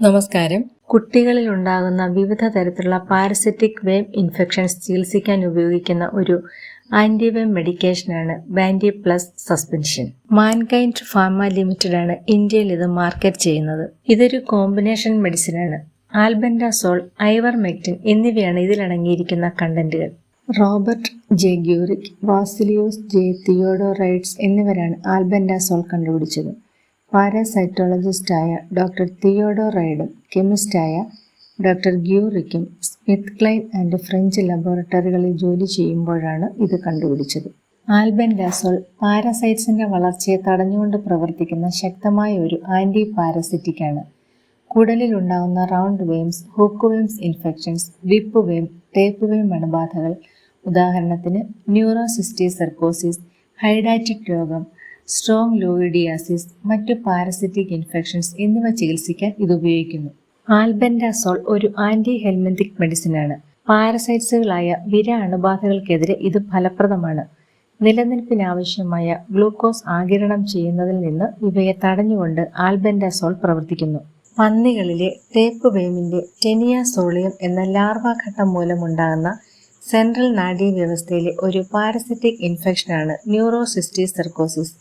നമസ്കാരം. കുട്ടികളിൽ ഉണ്ടാകുന്ന വിവിധ തരത്തിലുള്ള പാരസിറ്റിക് വേം ഇൻഫെക്ഷൻസ് ചികിത്സിക്കാൻ ഉപയോഗിക്കുന്ന ഒരു antiworm മെഡിക്കേഷനാണ് Bandy plus suspension. Mankind Pharma Limited ആണ് ഇന്ത്യയിൽ ഇത് മാർക്കറ്റ് ചെയ്യുന്നത്. ഇതൊരു കോമ്പിനേഷൻ മെഡിസിനാണ്. ആൽബൻഡാസോൾ ഐവർമെക്റ്റിൻ എന്നിവയാണ് ഇതിലടങ്ങിയിരിക്കുന്ന കണ്ടന്റുകൾ. Robert J. Gyurik Vassilios J. Theodorides എന്നിവരാണ് ആൽബൻഡാസോൾ കണ്ടുപിടിച്ചത്. പാരാസൈറ്റോളജിസ്റ്റായ ഡോക്ടർ തിയോഡോ റൈഡും കെമിസ്റ്റായ ഡോക്ടർ ഗ്യൂറിക്കും സ്മിത്ത് ക്ലൈൻ ആൻഡ് ഫ്രഞ്ച് ലബോറട്ടറികളിൽ ജോലി ചെയ്യുമ്പോഴാണ് ഇത് കണ്ടുപിടിച്ചത്. ആൽബൻ ഡാസോൾ പാരസൈറ്റ്സിന്റെ വളർച്ചയെ തടഞ്ഞുകൊണ്ട് പ്രവർത്തിക്കുന്ന ശക്തമായ ഒരു ആന്റി പാരസിറ്റിക് ആണ് കുടലിൽ ഉണ്ടാകുന്ന round worms hook worms infections whip worm tape worm അണുബാധകൾ ഉദാഹരണത്തിന് ന്യൂറോസിസ്റ്റി സർക്കോസിസ് ഹൈഡാറ്റിക് രോഗം സ്ട്രോങ് ലോയിഡിയാസിസ് മറ്റു പാരസിറ്റിക് ഇൻഫെക്ഷൻസ് എന്നിവ ചികിത്സിക്കാൻ ഇത് ഉപയോഗിക്കുന്നു. ആൽബൻഡാസോൾ ഒരു ആന്റി ഹെൽമെന്തിക് മെഡിസിനാണ് പാരസൈറ്റ്സുകളായ വിര അണുബാധകൾക്കെതിരെ ഇത് ഫലപ്രദമാണ്. നിലനിൽപ്പിനാവശ്യമായ ഗ്ലൂക്കോസ് ആകിരണം ചെയ്യുന്നതിൽ നിന്ന് ഇവയെ തടഞ്ഞുകൊണ്ട് ആൽബൻഡാസോൾ പ്രവർത്തിക്കുന്നു. പന്നികളിലെ ടേപ്പ് വേമിന്റെ ടെനിയാസോളിയം എന്ന ലാർവാഘട്ടം മൂലമുണ്ടാകുന്ന സെൻട്രൽ നാഡീവ്യവസ്ഥയിലെ ഒരു പാരസിറ്റിക് ഇൻഫെക്ഷനാണ് ന്യൂറോസിസ്റ്റി സർക്കോസിസ്.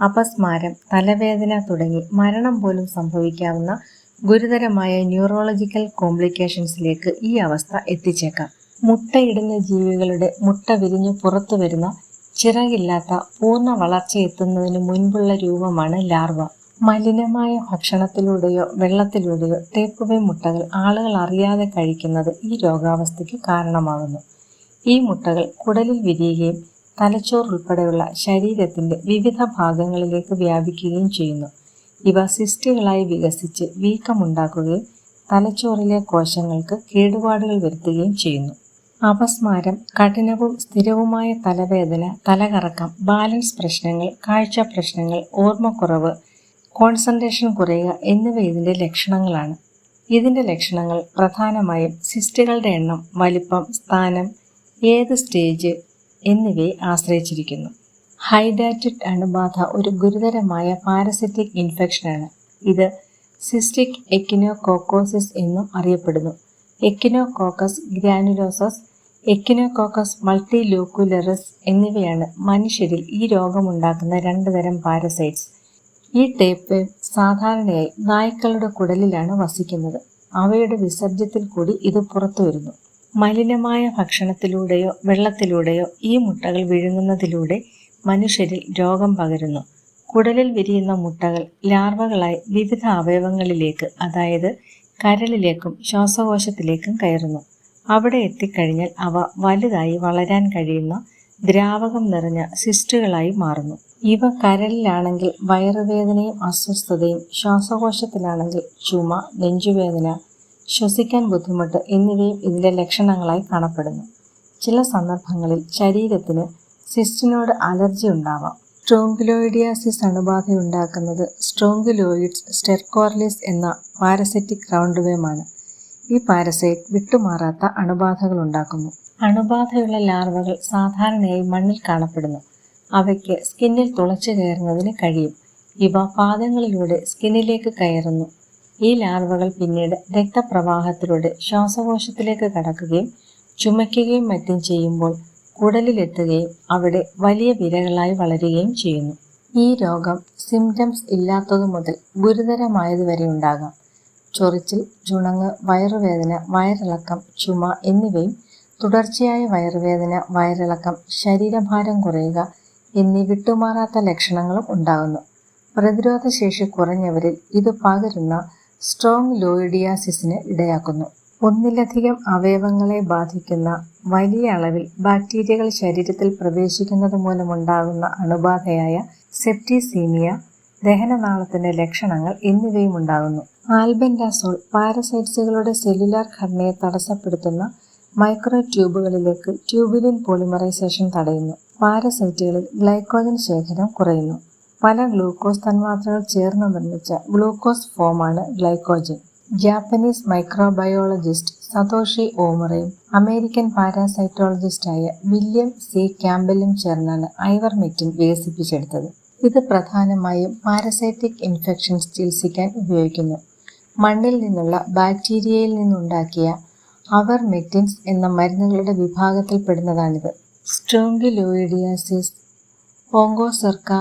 അപസ്മാരം തലവേദന തുടങ്ങി മരണം പോലും സംഭവിക്കാവുന്ന ഗുരുതരമായ ന്യൂറോളജിക്കൽ കോംപ്ലിക്കേഷൻസിലേക്ക് ഈ അവസ്ഥ എത്തിച്ചേക്കാം. മുട്ടയിടുന്ന ജീവികളുടെ മുട്ട വിരിഞ്ഞ് പുറത്തു വരുന്ന ചിറകില്ലാത്ത പൂർണ വളർച്ച എത്തുന്നതിന് മുൻപുള്ള രൂപമാണ് ലാർവ. മലിനമായ ഭക്ഷണത്തിലൂടെയോ വെള്ളത്തിലൂടെയോ തേപ്പുവെ മുട്ടകൾ ആളുകൾ അറിയാതെ കഴിക്കുന്നത് ഈ രോഗാവസ്ഥയ്ക്ക് കാരണമാകുന്നു. ഈ മുട്ടകൾ കുടലിൽ വിരിയുകയും തലച്ചോർ ഉൾപ്പെടെയുള്ള ശരീരത്തിന്റെ വിവിധ ഭാഗങ്ങളിലേക്ക് വ്യാപിക്കുകയും ചെയ്യുന്നു. ഇവ സിസ്റ്റുകളായി വികസിച്ച് വീക്കമുണ്ടാക്കുകയും തലച്ചോറിലെ കോശങ്ങൾക്ക് കേടുപാടുകൾ വരുത്തുകയും ചെയ്യുന്നു. അപസ്മാരം കഠിനവും സ്ഥിരവുമായ തലവേദന തലകറക്കം ബാലൻസ് പ്രശ്നങ്ങൾ കാഴ്ച പ്രശ്നങ്ങൾ ഓർമ്മക്കുറവ് കോൺസെൻട്രേഷൻ കുറയുക എന്നിവ ഇതിന്റെ ലക്ഷണങ്ങളാണ്. ഇതിന്റെ ലക്ഷണങ്ങൾ പ്രധാനമായും സിസ്റ്റുകളുടെ എണ്ണം വലിപ്പം സ്ഥാനം ഏത് സ്റ്റേജ് എന്നിവയെ ആശ്രയിച്ചിരിക്കുന്നു. ഹൈഡാറ്റിക് അണുബാധ ഒരു ഗുരുതരമായ പാരസിറ്റിക് ഇൻഫെക്ഷനാണ്. ഇത് സിസ്റ്റിക് എക്കിനോകോക്കോസിസ് എന്നും അറിയപ്പെടുന്നു. എക്കിനോകോക്കസ് ഗ്രാനുലോസസ് എക്കിനോകോക്കസ് മൾട്ടിലൂക്കുലറസ് എന്നിവയാണ് മനുഷ്യരിൽ ഈ രോഗമുണ്ടാക്കുന്ന രണ്ട് തരം പാരസൈറ്റ്സ്. ഈ ടേപ്പ് സാധാരണയായി നായ്ക്കളുടെ കുടലിലാണ് വസിക്കുന്നത്. അവയുടെ വിസർജ്യത്തിൽ കൂടി ഇത് പുറത്തു വരുന്നു മലിനമായ ഭക്ഷണത്തിലൂടെയോ വെള്ളത്തിലൂടെയോ ഈ മുട്ടകൾ വിഴുങ്ങുന്നതിലൂടെ മനുഷ്യരിൽ രോഗം പകരുന്നു. കുടലിൽ വിരിയുന്ന മുട്ടകൾ ലാർവകളായി വിവിധ അവയവങ്ങളിലേക്ക് അതായത് കരളിലേക്കും ശ്വാസകോശത്തിലേക്കും കയറുന്നു. അവിടെ എത്തിക്കഴിഞ്ഞാൽ അവ വലുതായി വളരാൻ കഴിയുന്ന ദ്രാവകം നിറഞ്ഞ സിസ്റ്റുകളായി മാറുന്നു. ഇവ കരളിലാണെങ്കിൽ വയറുവേദനയും അസ്വസ്ഥതയും ശ്വാസകോശത്തിലാണെങ്കിൽ ചുമ നെഞ്ചുവേദന ശ്വസിക്കാൻ ബുദ്ധിമുട്ട് എന്നിവയും ഇതിന്റെ ലക്ഷണങ്ങളായി കാണപ്പെടുന്നു. ചില സന്ദർഭങ്ങളിൽ ശരീരത്തിന് സിസ്റ്റിനോട് അലർജി ഉണ്ടാവാം. സ്ട്രോങ്കുലോയിഡിയാസിസ് അണുബാധയുണ്ടാക്കുന്നത് സ്ട്രോങ്കുലോയിഡ്സ് സ്റ്റെർക്കോർലിസ് എന്ന പാരസൈറ്റിക് റൗണ്ട്വേമാണ് ഈ പാരസൈറ്റ് വിട്ടുമാറാത്ത അണുബാധകൾ ഉണ്ടാക്കുന്നു. അണുബാധയുള്ള ലാർവകൾ സാധാരണയായി മണ്ണിൽ കാണപ്പെടുന്നു. അവയ്ക്ക് സ്കിന്നിൽ തുളച്ചു കയറുന്നതിന് കഴിയും. ഇവ പാദങ്ങളിലൂടെ സ്കിന്നിലേക്ക് കയറുന്നു. ഈ ലാർവകൾ പിന്നീട് രക്തപ്രവാഹത്തിലൂടെ ശ്വാസകോശത്തിലേക്ക് കടക്കുകയും ചുമയ്ക്കുകയും മറ്റും ചെയ്യുമ്പോൾ കുടലിലെത്തുകയും അവിടെ വലിയ വിരകളായി വളരുകയും ചെയ്യുന്നു. ഈ രോഗം സിംറ്റംസ് ഇല്ലാത്തതു മുതൽ ഗുരുതരമായതുവരെ ഉണ്ടാകാം. ചൊറിച്ചിൽ ചുണങ്ങ് വയറുവേദന വയറിളക്കം ചുമ എന്നിവയും തുടർച്ചയായ വയറുവേദന വയറിളക്കം ശരീരഭാരം കുറയുക എന്നീ വിട്ടുമാറാത്ത ലക്ഷണങ്ങളും ഉണ്ടാകുന്നു. പ്രതിരോധശേഷി കുറഞ്ഞവരിൽ ഇത് പകരുന്ന സ്ട്രോങ് ലോയിഡിയാസിസിന് ഇടയാക്കുന്നു. ഒന്നിലധികം അവയവങ്ങളെ ബാധിക്കുന്ന വലിയ അളവിൽ ബാക്ടീരിയകൾ ശരീരത്തിൽ പ്രവേശിക്കുന്നത് മൂലമുണ്ടാകുന്ന അണുബാധയായ സെപ്റ്റിസീമിയ ദഹനനാളത്തിന്റെ ലക്ഷണങ്ങൾ എന്നിവയും ഉണ്ടാകുന്നു. ആൽബൻഡാസോൾ പാരസൈറ്റ്സുകളുടെ സെല്ലുലാർ ഘടനയെ തടസ്സപ്പെടുത്തുന്ന മൈക്രോ ട്യൂബുകളിലേക്ക് ട്യൂബുലിൻ പോളിമറൈസേഷൻ തടയുന്നു. പാരസൈറ്റുകളിൽ ഗ്ലൈക്കോജൻ ശേഖരം കുറയുന്നു. പല ഗ്ലൂക്കോസ് തന്മാത്രകൾ ചേർന്ന് നിർമ്മിച്ച ഗ്ലൂക്കോസ് ഫോമാണ് ഗ്ലൈക്കോജൻ. ജാപ്പനീസ് മൈക്രോബയോളജിസ്റ്റ് സതോഷി ഓമറയും അമേരിക്കൻ പാരാസൈറ്റോളജിസ്റ്റായ വില്യം സി ക്യാമ്പലും ചേർന്നാണ് ഐവർമെക്റ്റിൻ വികസിപ്പിച്ചെടുത്തത്. ഇത് പ്രധാനമായും പാരസൈറ്റിക് ഇൻഫെക്ഷൻസ് ചികിത്സിക്കാൻ ഉപയോഗിക്കുന്നു. മണ്ണിൽ നിന്നുള്ള ബാക്ടീരിയയിൽ നിന്നുണ്ടാക്കിയ അവർ മെക്റ്റിൻസ് എന്ന മരുന്നുകളുടെ വിഭാഗത്തിൽപ്പെടുന്നതാണിത്. സ്ട്രോങ്കിലോയിഡിയാസിസ് ഓങ്കോസെർക്ക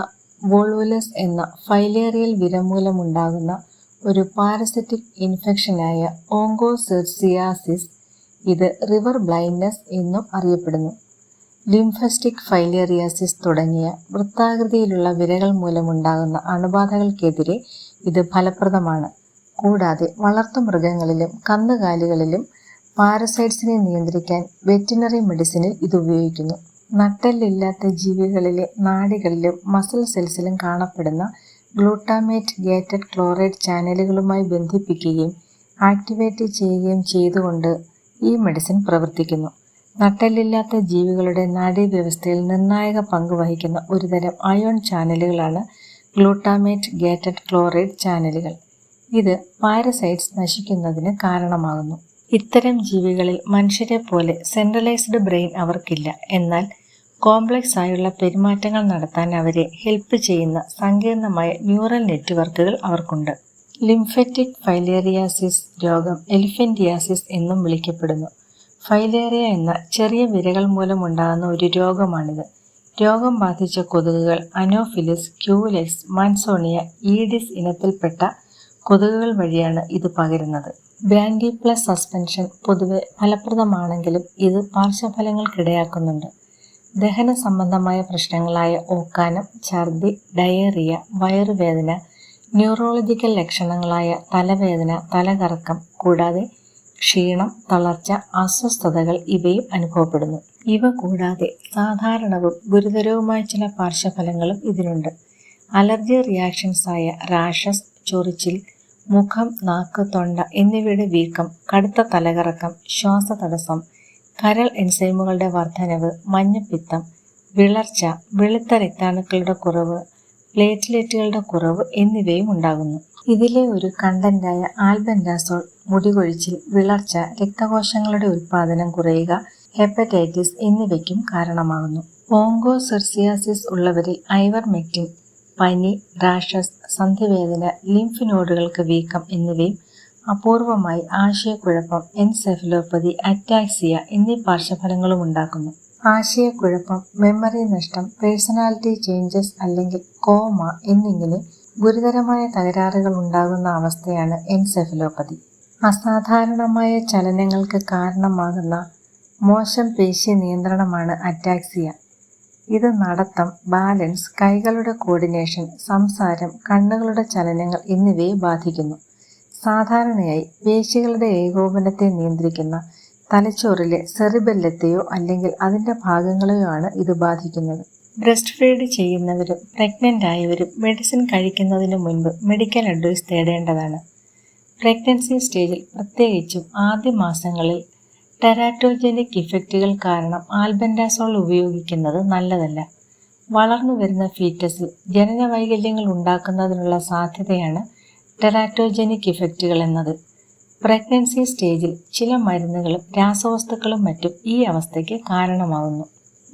വോൾവുലസ് എന്ന ഫൈലേറിയൽ വിരമൂലമുണ്ടാകുന്ന ഒരു പാരസറ്റിക് ഇൻഫെക്ഷനായ ഓങ്കോസെർസിയാസിസ് ഇത് റിവർ ബ്ലൈൻഡ്നെസ് എന്നും അറിയപ്പെടുന്നു. ലിംഫസ്റ്റിക് ഫൈലേറിയാസിസ് തുടങ്ങിയ വൃത്താകൃതിയിലുള്ള വിരകൾ മൂലമുണ്ടാകുന്ന അണുബാധകൾക്കെതിരെ ഇത് ഫലപ്രദമാണ്. കൂടാതെ വളർത്തുമൃഗങ്ങളിലും കന്നുകാലികളിലും പാരസൈറ്റ്സിനെ നിയന്ത്രിക്കാൻ വെറ്റിനറി മെഡിസിനിൽ ഇത് ഉപയോഗിക്കുന്നു. നട്ടെല്ലില്ലാത്ത ജീവികളിലെ നാഡികളിലും മസിൽ സെൽസിലും കാണപ്പെടുന്ന ഗ്ലൂട്ടാമേറ്റ് ഗേറ്റഡ് ക്ലോറൈഡ് ചാനലുകളുമായി ബന്ധിപ്പിക്കുകയും ആക്ടിവേറ്റ് ചെയ്യുകയും ചെയ്തുകൊണ്ട് ഈ മെഡിസിൻ പ്രവർത്തിക്കുന്നു. നട്ടെല്ലില്ലാത്ത ജീവികളുടെ നാഡീവ്യവസ്ഥയിൽ നിർണായക പങ്ക് വഹിക്കുന്ന ഒരുതരം അയോൺ ചാനലുകളാണ് ഗ്ലൂട്ടാമേറ്റ് ഗേറ്റഡ് ക്ലോറൈഡ് ചാനലുകൾ. ഇത് പാരസൈറ്റ്സ് നശിക്കുന്നതിന് കാരണമാകുന്നു. ഇത്തരം ജീവികളിൽ മനുഷ്യരെ പോലെ സെൻട്രലൈസ്ഡ് ബ്രെയിൻ അവർക്കില്ല. എന്നാൽ കോംപ്ലക്സ് ആയുള്ള പെരുമാറ്റങ്ങൾ നടത്താൻ അവരെ ഹെൽപ്പ് ചെയ്യുന്ന സങ്കീർണമായ ന്യൂറൽ നെറ്റ്വർക്കുകൾ അവർക്കുണ്ട്. ലിംഫറ്റിക് ഫൈലേറിയാസിസ് രോഗം എലിഫന്റിയാസിസ് എന്നും വിളിക്കപ്പെടുന്നു. ഫൈലേറിയ എന്ന ചെറിയ വിരകൾ മൂലമുണ്ടാകുന്ന ഒരു രോഗമാണിത്. രോഗം ബാധിച്ച കൊതുകുകൾ അനോഫിലിസ് ക്യൂലെക്സ് മാൻസോണിയ ഈഡിസ് ഇനത്തിൽപ്പെട്ട കൊതുകുകൾ വഴിയാണ് ഇത് പകരുന്നത്. ബ്രാൻഡി പ്ലസ് സസ്പെൻഷൻ പൊതുവെ ഫലപ്രദമാണെങ്കിലും ഇത് പാർശ്വഫലങ്ങൾക്കിടയാക്കുന്നുണ്ട്. ദഹന സംബന്ധമായ പ്രശ്നങ്ങളായ ഓക്കാനം ഛർദി ഡയേറിയ വയറുവേദന ന്യൂറോളജിക്കൽ ലക്ഷണങ്ങളായ തലവേദന തലകറക്കം കൂടാതെ ക്ഷീണം തളർച്ച അസ്വസ്ഥതകൾ ഇവയും അനുഭവപ്പെടുന്നു. ഇവ കൂടാതെ സാധാരണവും ഗുരുതരവുമായ ചില പാർശ്വഫലങ്ങളും ഇതിനുണ്ട്. അലർജി റിയാക്ഷൻസ് ആയ റാഷസ് ചൊറിച്ചിൽ മുഖം നാക്ക് തൊണ്ട എന്നിവയുടെ വീക്കം കടുത്ത തലകറക്കം ശ്വാസതടസ്സം കരൾ എൻസൈമുകളുടെ വർധനവ് മഞ്ഞപ്പിത്തം വിളർച്ച വെളുത്ത രക്താണുക്കളുടെ കുറവ് പ്ലേറ്റ്ലെറ്റുകളുടെ കുറവ് എന്നിവയും ഉണ്ടാകുന്നു. ഇതിലെ ഒരു കണ്ടന്റായ ആൽബൻഡാസോൾ മുടികൊഴിച്ചിൽ വിളർച്ച രക്തകോശങ്ങളുടെ ഉൽപാദനം കുറയുക ഹെപ്പറ്റൈറ്റിസ് എന്നിവയ്ക്കും കാരണമാകുന്നു. ഓങ്കോസെർസിയാസിസ് ഉള്ളവരിൽ ഐവർമെക്റ്റിൻ പനി റാഷസ് സന്ധിവേദന ലിംഫ് നോഡുകൾക്ക് വീക്കം എന്നിവയും അപൂർവമായി ആശയക്കുഴപ്പം എൻസെഫലോപ്പതി അറ്റാക്സിയ എന്നീ പാർശ്വഫലങ്ങളും ഉണ്ടാക്കുന്നു. ആശയക്കുഴപ്പം മെമ്മറി നഷ്ടം പേഴ്സണാലിറ്റി ചേഞ്ചസ് അല്ലെങ്കിൽ കോമ എന്നിങ്ങനെ ഗുരുതരമായ തകരാറുകൾ ഉണ്ടാകുന്ന അവസ്ഥയാണ് എൻസെഫലോപ്പതി. അസാധാരണമായ ചലനങ്ങൾക്ക് കാരണമാകുന്ന മോശം പേശി നിയന്ത്രണമാണ് അറ്റാക്സിയ. ഇത് നടത്തം ബാലൻസ് കൈകളുടെ കോർഡിനേഷൻ സംസാരം കണ്ണുകളുടെ ചലനങ്ങൾ എന്നിവയെ ബാധിക്കുന്നു. സാധാരണയായി പേശികളുടെ ഏകോപനത്തെ നിയന്ത്രിക്കുന്ന തലച്ചോറിലെ സെറിബെല്ലത്തെയോ അല്ലെങ്കിൽ അതിന്റെ ഭാഗങ്ങളെയോ ആണ് ഇത് ബാധിക്കുന്നത്. ബ്രസ്റ്റ് ഫീഡ് ചെയ്യുന്നവരും പ്രഗ്നന്റ് ആയവരും മെഡിസിൻ കഴിക്കുന്നതിന് മുൻപ് മെഡിക്കൽ അഡ്വൈസ് തേടേണ്ടതാണ്. പ്രഗ്നൻസി സ്റ്റേജിൽ പ്രത്യേകിച്ചും ആദ്യ മാസങ്ങളിൽ ടെറാറ്റോജനിക് ഇഫക്റ്റുകൾ കാരണം ആൽബൻഡാസോൾ ഉപയോഗിക്കുന്നത് നല്ലതല്ല. വളർന്നു വരുന്ന ഫീറ്റസിൽ ജനന വൈകല്യങ്ങൾ ഉണ്ടാക്കുന്നതിനുള്ള സാധ്യതയാണ് ടെറാറ്റോജനിക് ഇഫക്റ്റുകൾ എന്നത് പ്രഗ്നൻസി സ്റ്റേജിൽ ചില മരുന്നുകളും രാസവസ്തുക്കളും മറ്റും ഈ അവസ്ഥയ്ക്ക് കാരണമാകുന്നു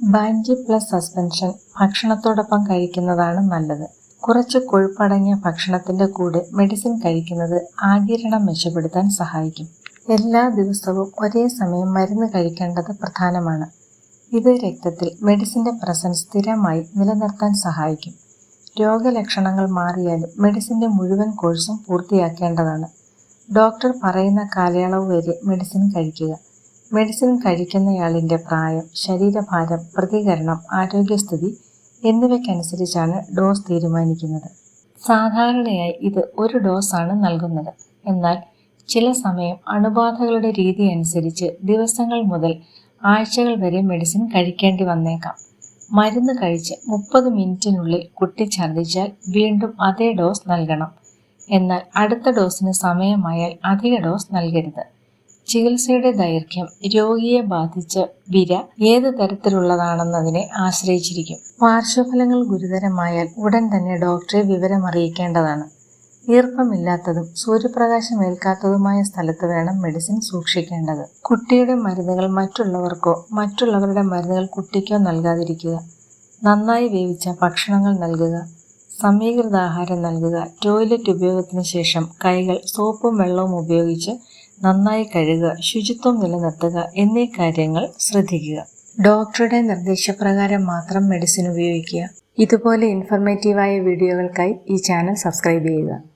ബാൻജി പ്ലസ് സസ്പെൻഷൻ ഭക്ഷണത്തോടൊപ്പം കഴിക്കുന്നതാണ് നല്ലത്. കുറച്ച് കൊഴുപ്പടങ്ങിയ ഭക്ഷണത്തിന്റെ കൂടെ മെഡിസിൻ കഴിക്കുന്നത് ആകിരണം മെച്ചപ്പെടുത്താൻ സഹായിക്കും. എല്ലാ ദിവസവും ഒരേ സമയം മരുന്ന് കഴിക്കേണ്ടത് പ്രധാനമാണ്. ഇത് രക്തത്തിൽ മെഡിസിന്റെ പ്രസൻസ് സ്ഥിരമായി നിലനിർത്താൻ സഹായിക്കും. രോഗലക്ഷണങ്ങൾ മാറിയാലും മെഡിസിന്റെ മുഴുവൻ കോഴ്സും പൂർത്തിയാക്കേണ്ടതാണ്. ഡോക്ടർ പറയുന്ന കാലയളവ് വരെ മെഡിസിൻ കഴിക്കുക. മെഡിസിൻ കഴിക്കുന്നയാളിന്റെ പ്രായം ശരീരഭാരം പ്രതികരണം ആരോഗ്യസ്ഥിതി എന്നിവയ്ക്കനുസരിച്ചാണ് ഡോസ് തീരുമാനിക്കുന്നത്. സാധാരണയായി ഇത് ഒരു ഡോസാണ് നൽകുന്നത്. എന്നാൽ ചില സമയം അണുബാധകളുടെ രീതി അനുസരിച്ച് ദിവസങ്ങൾ മുതൽ ആഴ്ചകൾ വരെ മെഡിസിൻ കഴിക്കേണ്ടി വന്നേക്കാം. മരുന്ന് കഴിച്ച് മുപ്പത് മിനിറ്റിനുള്ളിൽ കുട്ടി ഛർദ്ദിച്ചാൽ വീണ്ടും അതേ ഡോസ് നൽകണം. എന്നാൽ അടുത്ത ഡോസിന് സമയമായാൽ അധിക ഡോസ് നൽകരുത്. ചികിത്സയുടെ ദൈർഘ്യം രോഗിയെ ബാധിച്ച വിര ഏത് തരത്തിലുള്ളതാണെന്നതിനെ ആശ്രയിച്ചിരിക്കും. പാർശ്വഫലങ്ങൾ ഗുരുതരമായാൽ ഉടൻ തന്നെ ഡോക്ടറെ വിവരം അറിയിക്കേണ്ടതാണ് ഈർപ്പമില്ലാത്തതും സൂര്യപ്രകാശം ഏൽക്കാത്തതുമായ സ്ഥലത്ത് വേണം മെഡിസിൻ സൂക്ഷിക്കേണ്ടത്. കുട്ടിയുടെ മരുന്നുകൾ മറ്റുള്ളവർക്കോ മറ്റുള്ളവരുടെ മരുന്നുകൾ കുട്ടിക്കോ നൽകാതിരിക്കുക. നന്നായി വേവിച്ച ഭക്ഷണങ്ങൾ നൽകുക. സമീകൃത ആഹാരം നൽകുക. ടോയ്ലറ്റ് ഉപയോഗത്തിന് ശേഷം കൈകൾ സോപ്പും വെള്ളവും ഉപയോഗിച്ച് നന്നായി കഴുകുക. ശുചിത്വം നിലനിർത്തുക എന്നീ കാര്യങ്ങൾ ശ്രദ്ധിക്കുക. ഡോക്ടറുടെ നിർദ്ദേശപ്രകാരം മാത്രം മെഡിസിൻ ഉപയോഗിക്കുക. ഇതുപോലെ ഇൻഫർമേറ്റീവായ വീഡിയോകൾക്കായി ഈ ചാനൽ സബ്സ്ക്രൈബ് ചെയ്യുക.